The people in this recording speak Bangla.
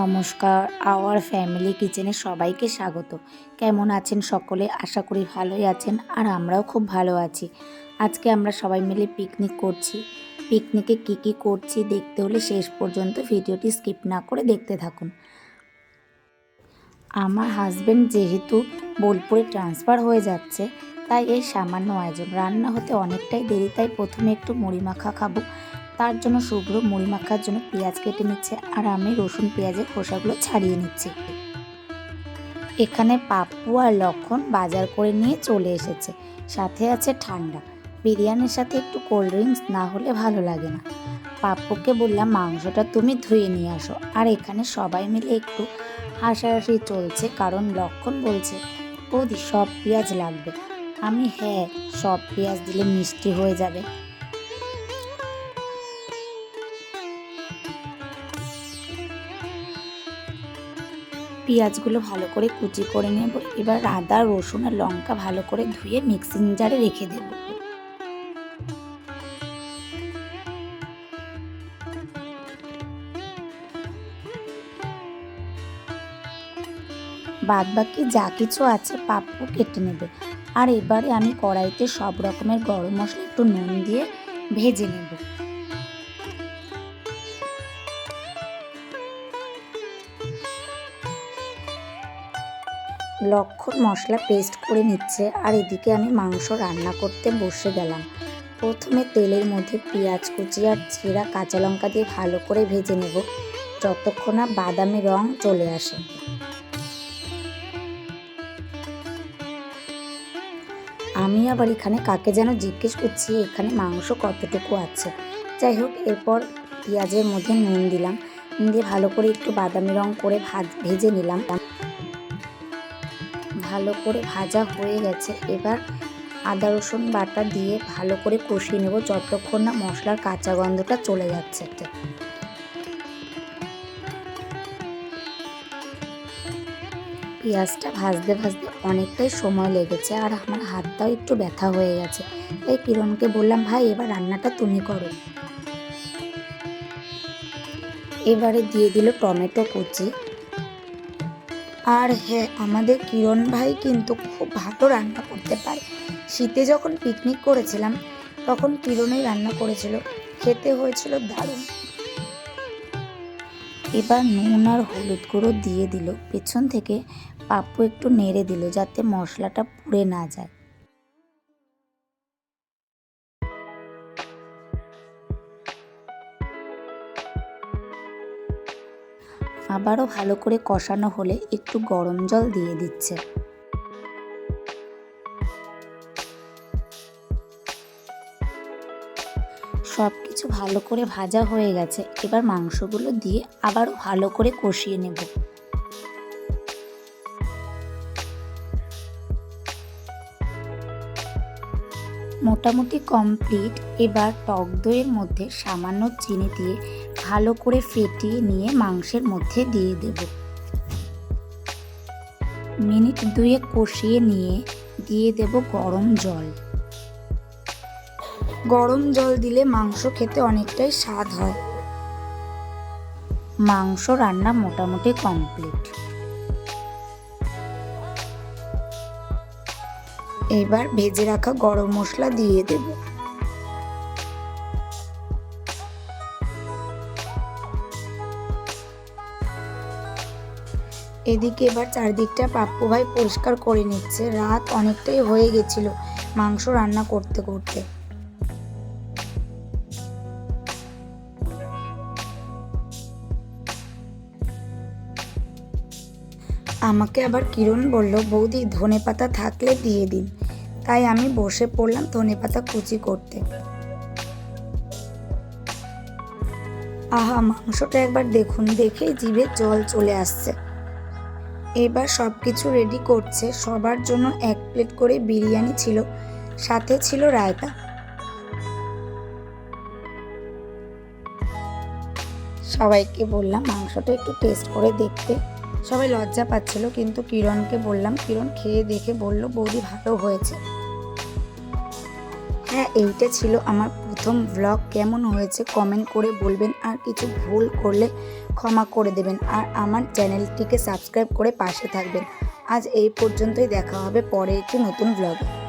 নমস্কার আওয়ার ফ্যামিলি কিচেনে সবাইকে স্বাগত। কেমন আছেন সকলে? আশা করি ভালোই আছেন আর আমরাও খুব ভালো আছি। আজকে আমরা সবাই মিলে পিকনিক করছি। পিকনিকে কি কি করছি দেখতে হলে শেষ পর্যন্ত ভিডিওটি স্কিপ না করে দেখতে থাকুন। আমার হাজব্যান্ড যেহেতু বোলপুরে ট্রান্সফার হয়ে যাচ্ছে, তাই এই সামান্য আয়োজন। রান্না হতে অনেকটাই দেরি, তাই প্রথমে একটু মুড়ি মাখা খাব। তার জন্য শুভ্র মুড়ি মাখার জন্য পেঁয়াজ কেটে নিচ্ছে আর আমি রসুন পেঁয়াজের খোসাগুলো ছাড়িয়ে নিচ্ছি। এখানে পাপ্পু আর লক্ষণ বাজার করে নিয়ে চলে এসেছে। সাথে আছে ঠান্ডা। বিরিয়ানির সাথে একটু কোল্ড ড্রিঙ্কস না হলে ভালো লাগে না। পাপ্পুকে বললাম, মাংসটা তুমি ধুয়ে নিয়ে আসো। আর এখানে সবাই মিলে একটু হাসাহাসি চলছে কারণ লক্ষণ বলছে, বৌদি, সব পেঁয়াজ লাগবে। আমি হ্যাঁ সব পেঁয়াজ দিলে মিষ্টি হয়ে যাবে। পেঁয়াজগুলো ভালো করে কুচি করে নেব। এবার আদা, রসুন আর লঙ্কা ভালো করে ধুয়ে মিক্সিং জারে রেখে দেব। বাদ বাকি যা কিছু আছে পাপ্পু কেটে নেবে। আর এবারে আমি কড়াইতে সব রকমের গরম মশলা একটু নুন দিয়ে ভেজে নেব। লক্ষণ মশলা পেস্ট করে নিচ্ছে আর এদিকে আমি মাংস রান্না করতে বসে গেলাম। প্রথমে তেলের মধ্যে পেঁয়াজ কুচি আর চিরা কাঁচা লঙ্কা দিয়ে ভালো করে ভেজে নেব যতক্ষণ না বাদামি রং চলে আসে। আমি আবার এখানে কাকে যেন জিজ্ঞেস করছি, এখানে মাংস কতটুকু আছে? যাই হোক, এরপর পেঁয়াজের মধ্যে নুন দিলাম। নুন দিয়ে ভালো করে একটু বাদামি রং করে ভাজ ভেজে নিলাম। ভালো করে ভাজা হয়ে গেছে। এবার আদা, রসুন বাটা দিয়ে ভালো করে কষিয়ে নেব যতক্ষণ না মশলার কাঁচা গন্ধটা চলে যাচ্ছে। পেঁয়াজটা ভাজতে ভাজতে অনেকটাই সময় লেগেছে আর আমার হাতটাও একটু ব্যথা হয়ে গেছে। তাই কিরণকে বললাম, ভাই, এবার রান্নাটা তুমি করো। এবারে দিয়ে দিল টমেটো কুচি। আর হ্যাঁ আমাদের কিরণ ভাই কিন্তু খুব ভালো রান্না করতে পারে। শীতে যখন পিকনিক করেছিলাম, তখন কিরণই রান্না করেছিল। খেতে হয়েছিল দারুণ। এবার নুন আর হলুদ গুঁড়ো দিয়ে দিল। পেছন থেকে পাপ্পু একটু নেড়ে দিল যাতে মশলাটা পুড়ে না যায়। আবারও ভালো করে কষানো হলে একটু গরম জল দিয়ে দিচ্ছে। সব কিছু ভালো করে ভাজা হয়ে গেছে। এবার মাংসগুলো দিয়ে আবারও ভালো করে কষিয়ে নেব। মোটামুটি কমপ্লিট। এবার টক দইয়ের মধ্যে সামান্য চিনি দিয়ে ভালো করে ফেটিয়ে নিয়ে মাংসের মধ্যে দিয়ে দেব। মিনিট দুয়ে কষিয়ে নিয়ে দিয়ে দেব গরম জল। গরম জল দিলে মাংস খেতে অনেকটাই স্বাদ হয়। মাংস রান্না মোটামুটি কমপ্লিট। এবার ভেজে রাখা গরম মশলা দিয়ে দেব। এদিকে এবার চারদিকটা পাপ্পু ভাই পরিষ্কার করে নিচ্ছে। রাত অনেকটাই হয়ে গেছিল মাংস রান্না করতে করতে। আমাকে আবার কিরণ বলল, বৌদি, ধনে পাতা থাকলে দিয়ে দিন। তাই আমি বসে পড়লাম ধনে পাতা কুচি করতে। আহা, মাংসটা একবার দেখুন, দেখেই জিভে জল চলে আসছে। এবার সব কিছু রেডি করছে। সবার জন্য এক প্লেট করে বিরিয়ানি ছিল। সাথে ছিল রায়তা। সবাইকে বললাম মাংসটা একটু টেস্ট করে দেখতে। সবাই লজ্জা পাচ্ছিল, কিন্তু কিরণকে বললাম, কিরণ খেয়ে দেখে বলল বৌদি ভালো হয়েছে। হ্যাঁ এইটা ছিল আমার প্রথম ব্লগ কেমন হয়েছে কমেন্ট করে বলবেন। আর কিছু ভুল করলে ক্ষমা করে দেবেন আর আমার চ্যানেলটিকে সাবস্ক্রাইব করে পাশে থাকবেন। আজ এই পর্যন্তই দেখা হবে পরে একটি নতুন ব্লগে